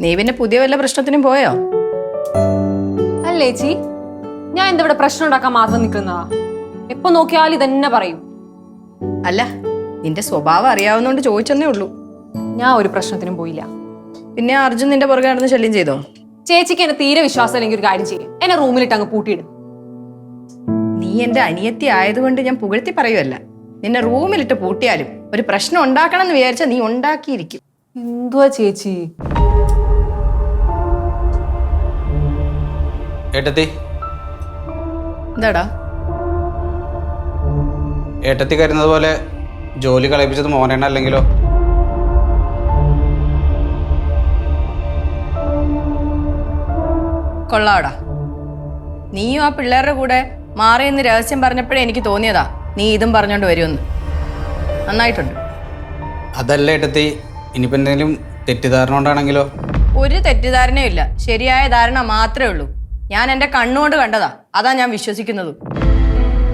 നീ പിന്നെ പുതിയ വല്ല പ്രശ്നത്തിനും പോയോ? അല്ലേ ചേച്ചി. ഞാൻ എന്തിവിടെ പ്രശ്നം ഉണ്ടാക്കാൻ മാത്രം നിൽക്കുന്നതാ. എപ്പൊ നോക്കിയാലും ഇതന്നെ പറയും. അല്ല നിന്റെ സ്വഭാവം അറിയാവുന്നോണ്ട് ചോദിച്ചെന്നേ ഉള്ളൂ. ഞാൻ ഒരു പ്രശ്നത്തിനും പോയില്ല. പിന്നെ അർജുൻ നിന്റെ പുറകെ നടന്ന് ശല്യം ചെയ്തോ? ചേച്ചിക്ക് എന്നെ തീരെ വിശ്വാസം അല്ലെങ്കിൽ ഒരു കാര്യം ചെയ്യും. എന്നെ റൂമിലിട്ട് അങ്ങ് പൂട്ടിയിടും. നീ എന്റെ അനിയത്തി ആയതുകൊണ്ട് ഞാൻ പുകഴ്ത്തി പറയുമല്ല നിന്നെ റൂമിലിട്ട് പൂട്ടിയാലും ഒരു പ്രശ്നം ഉണ്ടാക്കണം എന്ന് വിചാരിച്ചാൽ നീ ഉണ്ടാക്കിയിരിക്കും. എന്തുവാ ചേച്ചി? ഏട്ടത്തി. എന്താടാ? ഏട്ടത്തി കരുന്നത് പോലെ ജോലി കളയിപ്പിച്ചത് മോനേണ അല്ലെങ്കിലോ? കൊള്ളാടാ. നീയും ആ പിള്ളേരുടെ കൂടെ മാറിയെന്ന് രഹസ്യം പറഞ്ഞപ്പോഴേ എനിക്ക് തോന്നിയതാ. നീ ഇതും പറഞ്ഞോണ്ട് വരുമെന്ന്. നന്നായിട്ടുണ്ട്. അതല്ല ഏട്ടത്തി ഇനിയിപ്പോൾ എന്തെങ്കിലും തെറ്റിദ്ധാരണ ഉണ്ടാണെങ്കിലോ ഒരു തെറ്റിദ്ധാരണയും ഇല്ല. ശരിയായ ധാരണ മാത്രമേ ഉള്ളൂ. ഞാൻ എന്റെ കണ്ണുകൊണ്ട് കണ്ടതാ. അതാ ഞാൻ വിശ്വസിക്കുന്നത്.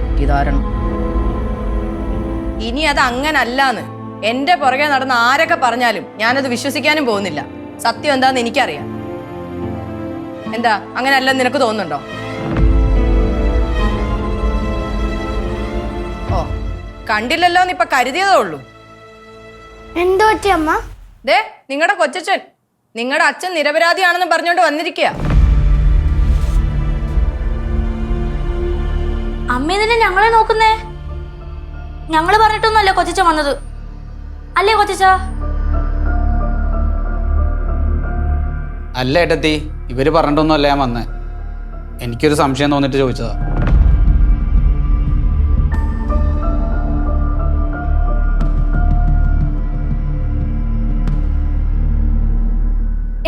തെറ്റിദ്ധാരണ. ഇനി അത് അങ്ങനല്ലാന്ന്. എന്റെ പുറകെ നടന്ന ആരൊക്കെ പറഞ്ഞാലും ഞാനത് വിശ്വസിക്കാനും പോകുന്നില്ല. സത്യം എന്താന്ന് എനിക്കറിയാം. എന്താ? അങ്ങനെയല്ല നിനക്ക് തോന്നുന്നുണ്ടോ? ഓ കണ്ടില്ലല്ലോ എന്ന് ഇപ്പൊ കരുതിയതേ ഉള്ളൂ. എന്തോ അമ്മ? ദേ നിങ്ങളുടെ കൊച്ചച്ഛൻ. നിങ്ങളുടെ അച്ഛൻ നിരപരാധിയാണെന്ന് പറഞ്ഞോണ്ട് വന്നിരിക്കുക അമ്മ ഇതിനെ ഞങ്ങളെ നോക്കുന്നേ? ഞങ്ങൾ പറഞ്ഞിട്ടൊന്നുമല്ല കൊച്ചച്ഛൻ വന്നത്. അല്ലേ കൊച്ചച്ച അല്ല ഏട്ടത്തി ഇവർ പറഞ്ഞിട്ടൊന്നും അല്ല ഞാൻ വന്നേ. എനിക്കൊരു സംശയം തോന്നിട്ട് ചോദിച്ചതാ.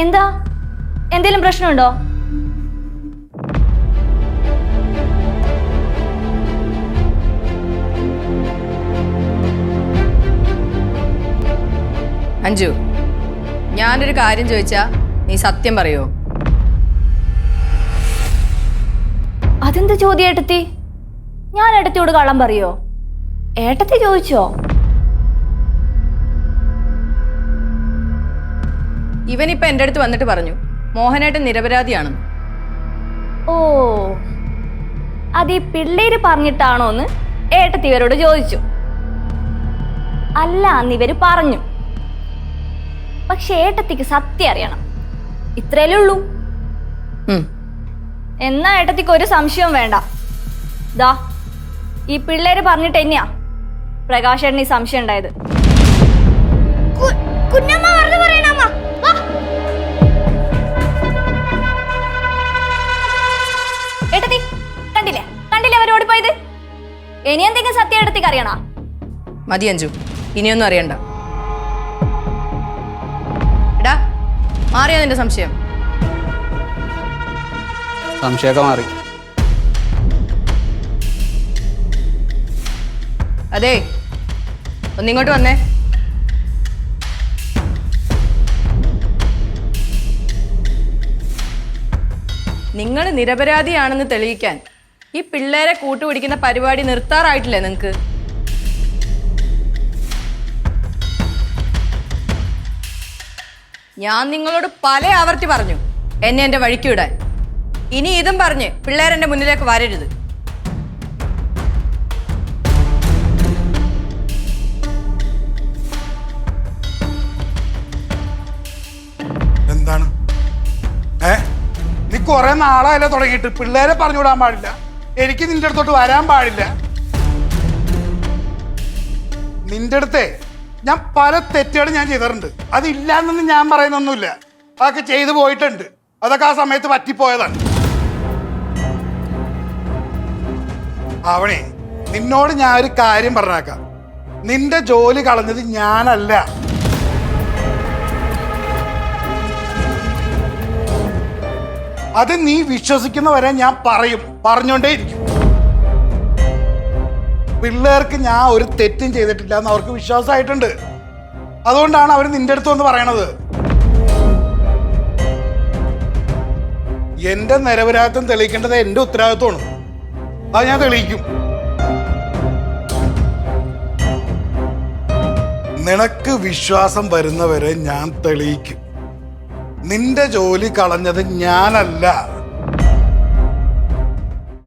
എന്താ? എന്തേലും പ്രശ്നമുണ്ടോ? അഞ്ജു ഞാനൊരു കാര്യം ചോദിച്ചാ നീ സത്യം പറയോ? അതെന്ത് ചോദ്യം ഏട്ടത്തി? ഞാൻ ഏട്ടത്തിയോട് കള്ളം പറയോ? ഏട്ടത്തി ചോദിച്ചോ? ഇവനിപ്പൊ എന്റെ അടുത്ത് വന്നിട്ട് പറഞ്ഞു. മോഹനേട്ടൻ നിരപരാധിയാണ് ഓ അത് ഈ പിള്ളേര് പറഞ്ഞിട്ടാണോ എന്ന് ഏട്ടത്തി ഇവരോട് ചോദിച്ചു. അല്ല എന്ന് ഇവർ പറഞ്ഞു. പക്ഷെ ഏട്ടത്തിക്ക് സത്യം അറിയണം. ഇത്രയല്ലേ ഉള്ളൂ. എന്നാ ഏട്ടത്തിക്ക് ഒരു സംശയവും വേണ്ട. ദാ ഈ പിള്ളേര് പറഞ്ഞിട്ട് തന്നെയാ പ്രകാശേട്ടന് ഈ സംശയം ഉണ്ടായത്. ഏട്ടത്തി സത്യം അറിയണോ? മതി അഞ്ജു. ഇനിയൊന്നും അറിയണ്ട. എടാ മാറിയോ നിന്റെ സംശയം? സംശയമൊക്കെ മാറി. അതെ ഒന്നിങ്ങോട്ട് വന്നേ. നിങ്ങൾ നിരപരാധിയാണെന്ന് തെളിയിക്കാൻ ഈ പിള്ളേരെ കൂട്ടുപിടിക്കുന്ന പരിപാടി നിർത്താറായിട്ടില്ലേ നിങ്ങൾക്ക് ഞാൻ നിങ്ങളോട് പല ആവർത്തി പറഞ്ഞു എന്നെ എന്റെ വഴിക്ക് വിടാൻ. ഇനി ഇതും പറഞ്ഞ് പിള്ളേരെന്റെ മുന്നിലേക്ക് വരരുത്. എന്താണ്? ഏ? നീ കുറെ നാളായല്ലോ തുടങ്ങിയിട്ട്. പിള്ളേരെ പറഞ്ഞു വിടാൻ പാടില്ല. എനിക്ക് നിന്റെ അടുത്തോട്ട് വരാൻ പാടില്ല. നിന്റെ അടുത്തേ ഞാൻ പല തെറ്റുകളും ഞാൻ ചെയ്തിട്ടുണ്ട്. അതില്ലാന്നൊന്നും ഞാൻ പറയുന്നൊന്നുമില്ല. അതൊക്കെ ചെയ്തു പോയിട്ടുണ്ട്. അതൊക്കെ ആ സമയത്ത് പറ്റിപ്പോയതാണ്. അവണേ നിന്നോട് ഞാൻ ഒരു കാര്യം പറഞ്ഞേക്കാം. നിന്റെ ജോലി കളഞ്ഞത് ഞാനല്ല. അത് നീ വിശ്വസിക്കുന്നവരെ ഞാൻ പറയും. പറഞ്ഞോണ്ടേയിരിക്കും പിള്ളേർക്ക് ഞാൻ ഒരു തെറ്റും ചെയ്തിട്ടില്ല എന്ന് അവർക്ക് വിശ്വാസമായിട്ടുണ്ട്. അതുകൊണ്ടാണ് അവർ നിന്റെ അടുത്ത് വന്ന് പറയണത്. എന്റെ നിരപരാധിത്വം തെളിയിക്കേണ്ടത് എന്റെ ഉത്തരവാദിത്വമാണ്. അത് ഞാൻ തെളിയിക്കും. നിനക്ക് വിശ്വാസം വരുന്നവരെ ഞാൻ തെളിയിക്കും. നിന്റെ ജോലി കളഞ്ഞത് ഞാനല്ല.